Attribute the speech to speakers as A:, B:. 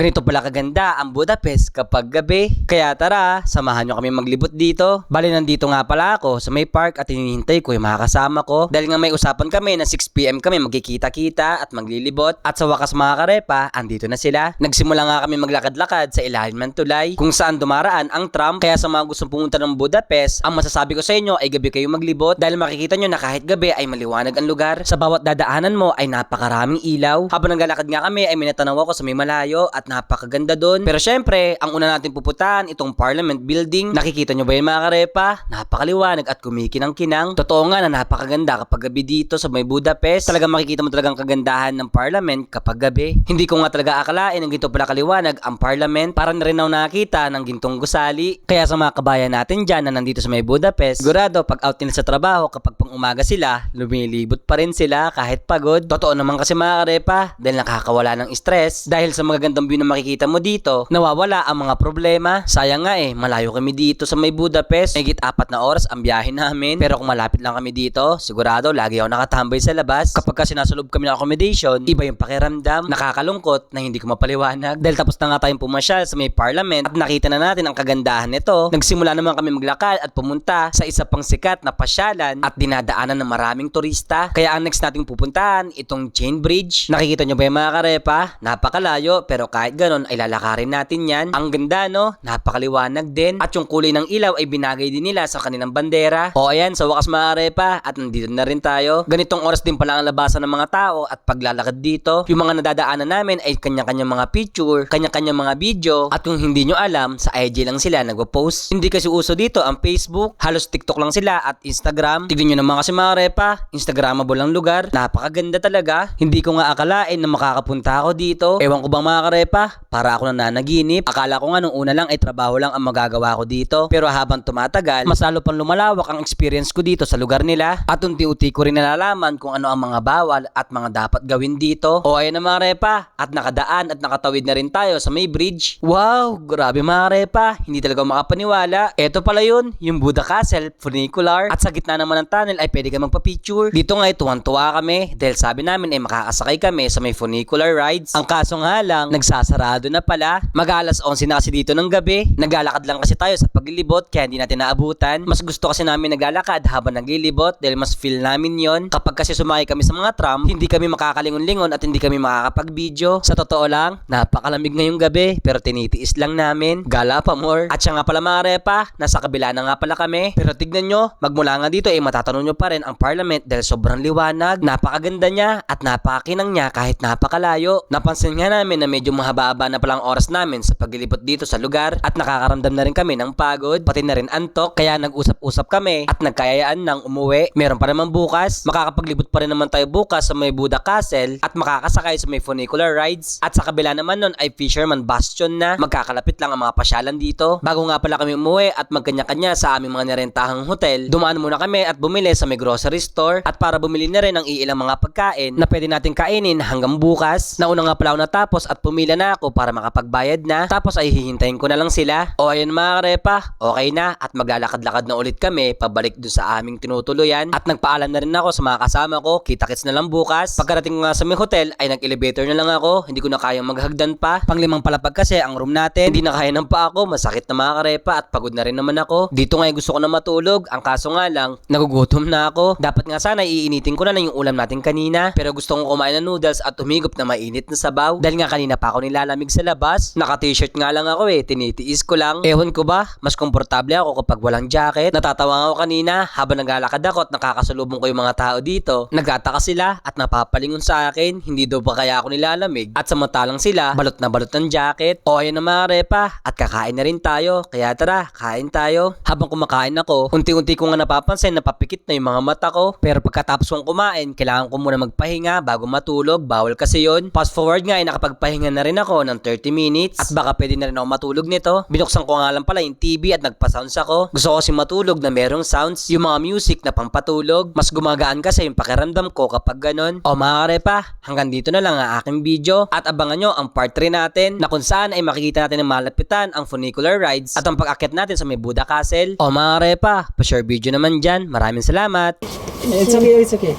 A: Ganito pala kaganda ang Budapest kapag gabi. Kaya tara, samahan nyo kami maglibot dito. Bali nandito nga pala ako sa may park at hinihintay ko yung mga ko. Dahil nga may usapan kami na 6pm kami magkikita-kita at maglilibot. At sa wakas mga karepa, andito na sila. Nagsimula nga kami maglakad-lakad sa ilalim ng tulay kung saan dumaraan ang tram. Kaya sa mga gustong pumunta ng Budapest, ang masasabi ko sa inyo ay gabi kayo maglibot dahil makikita nyo na kahit gabi ay maliwanag ang lugar. Sa bawat dadaanan mo ay napakaraming ilaw. Habang naglalakad nga kami ay minatanaw ako sa may malayo at napakaganda doon. Pero syempre, ang una natin pupuntahan itong Parliament Building. Nakikita nyo ba yung mga karepa? Napakaliwanag at kumikinang-kinang. Totoo nga na napakaganda kapag gabi dito sa may Budapest. Talaga makikita mo talagang kagandahan ng Parliament kapag gabi. Hindi ko nga talaga akalain ang ginto pala kaliwanag ang Parliament. Para na rin ako nakakita ng gintong gusali. Kaya sa mga kabayan natin dyan na nandito sa may Budapest, sigurado pag out nila sa trabaho kapag pang umaga sila, lumilibot pa rin sila kahit pagod. Totoo naman kasi mga karepa dahil nakakawala ng stress. Dahil sa magagandang view na makikita mo dito, nawawala ang mga problema. Sayang nga eh, malayo kami dito sa may Budapest. Higit apat na oras ang biyahe namin. Pero kung malapit lang kami dito, sigurado lagi ako nakatambay sa labas. Kapag kasi nasa loob kami ng accommodation, iba yung pakiramdam. Nakakalungkot na hindi ko mapaliwanag. Dahil tapos na nga tayong pumasyal sa may parliament at nakita na natin ang kagandahan nito. Nagsimula naman kami maglakad at pumunta sa isa pang sikat na pasyalan at dinadaanan ng maraming turista. Kaya ang next nating pupuntahan, itong chain bridge. Nakikita nyo ba yung mga karepa? Napakalayo pero kahit ganon ay lalakarin natin yan. Ang ganda no? Napakaliwanag din. At yung kulay ng ilaw ay binagay din nila sa kanilang bandera. O ayan, sa wakas mga karepa at nandito na rin tayo. Ganitong oras din pala ang labasan ng mga tao at paglalakad dito. Yung mga nadadaanan namin ay kanya-kanyang mga picture, kanya-kanyang mga video at kung hindi nyo alam, sa IG lang sila nagpo-post. Hindi kasi uso dito ang Facebook, halos TikTok lang sila at Instagram. Tignan nyo naman kasi mga repa, Instagramable ang lugar. Napakaganda talaga. Hindi ko nga akalain na makakapunta ako dito. Ewan ko bang mga karepa, para ako nananaginip. Akala ko nga nung una lang ay trabaho lang ang magagawa ko dito. Pero habang tumatagal, mas lalo pang lumalawak ang experience ko dito sa lugar nila. At unti-unti ko rin nalalaman kung ano ang mga bawal at mga dapat gawin dito. O ayun na mga repa, at nakadaan at nakatawid na rin tayo sa may bridge. Wow, grabe mga repa, hindi talaga makapaniwala. Eto pala yun, yung Buddha Castle, funicular. At sa gitna naman ng tunnel ay pwede ka magpa-picture. Dito nga ay tuwan-tuwa kami dahil sabi namin ay makakasakay kami sa may funicular rides. Ang kaso nga lang, nagsasarado na pala. Mag-alas 11 na kasi dito ng gabi. Naglalakad lang kasi tayo sa paglilibot kaya hindi natin naabutan. Mas gusto kasi namin naglalakad habang naglilibot dahil mas feel namin yon. Kapag kasi sumakay kami sa mga tram, hindi kami makakalingon-lingon at hindi kami makakapag-video. Sa totoo lang, napakalamig ngayong gabi pero tinitiis lang namin. Gala pa more. At siya nga pala mga repa, nasa kabila na nga pala kami. Pero tignan nyo, magmula nga dito ay matatanong nyo pa rin ang parliament dahil sobrang liwanag. Napakaganda niya at napakakinang niya kahit napakalayo. Napansin nga namin na medyo mahaba-haba na palang oras namin sa paglilipot dito sa lugar at nakakaramdam na rin kami ng pagod, pati na rin antok. Kaya nag-usap-usap kami at nagkayayaan ng umuwi. Meron pa naman bukas, makakapaglibot pa rin naman tayo bukas sa may Buddha Castle at makakasakay sa may funicular rides. At sa kabila naman nun ay Fisherman Bastion na. Magkakalapit lang ang mga pasyalan dito. Bago nga pala kami umuwi at magkanya-kanya sa aming mga nirentahang hotel, dumaan muna kami at bumili sa may grocery store at para bumili na rin ng iilang mga pagkain na pwede natin kainin hanggang bukas. Nauna nga pala ako natapos at pumila na ako para makapagbayad na. Tapos ay hihintayin ko na lang sila. O ayun mga karepa, okay na at maglalakad-lakad na ulit kami pabalik doon sa aming tinutuluyan. At nagpaalam na rin ako sa mga kasama ko, kita-kits na lang bukas. Pagkarating ko nga sa may hotel ay nag-elevator na lang ako, hindi ko na kayang maghagdan pa. Panglimang palapag kasi ang room natin, hindi na kaya ng pa ako, masakit na mga karepa at pagod na rin naman ako. Dito nga gusto ko na matulog, ang kaso nga lang, nagugutom na ako. Dapat nga sana iinitin ko na lang yung ulam natin kanina, pero gusto kong kumain ng noodles at humigop na mainit na sabaw. Dahil nga kanina pa ako nilalamig sa labas, naka-t-shirt nga lang ako eh, tinitiis ko lang. Ewan ko ba, mas komportable ako kapag walang jacket. Natatawa ako kanina habang naglalakad ako at nakakasalubong ko yung mga tao dito. Nagtataka sila at napapalingon sa akin, hindi daw ba kaya ako nilalamig? At samantalang sila, balot na balot ng jacket. O ayun na mga repa, at kakain na rin tayo. Kaya tara, kain tayo. Habang kumakain ako, unti-unti ko nga napapansin na papikit na yung mga mata ko. Pero pagkatapos kong kumain, kailangan ko muna magpahinga bago matulog. Bawal kasi yon. Fast forward nga ay nakapagpahinga na rin ako ng 30 minutes. At baka pwede na rin ako matulog nito. Binuksan ko nga lang pala yung TV at nagpa-sounds ako. Gusto ko kasi matulog na merong sounds. Yung mga music na pampatulog. Mas gumagaan kasi yung pakiramdam ko kapag ganun. O mga karepa, hanggang dito na lang ang aking video. At abangan nyo ang part 3 natin na kung saan ay makikita natin ng malapitan ang funicular rides at ang pag-akit natin sa may Buddha Castle. O mga karepa, pa-share video naman dyan. Maraming salamat.
B: It's okay, it's okay.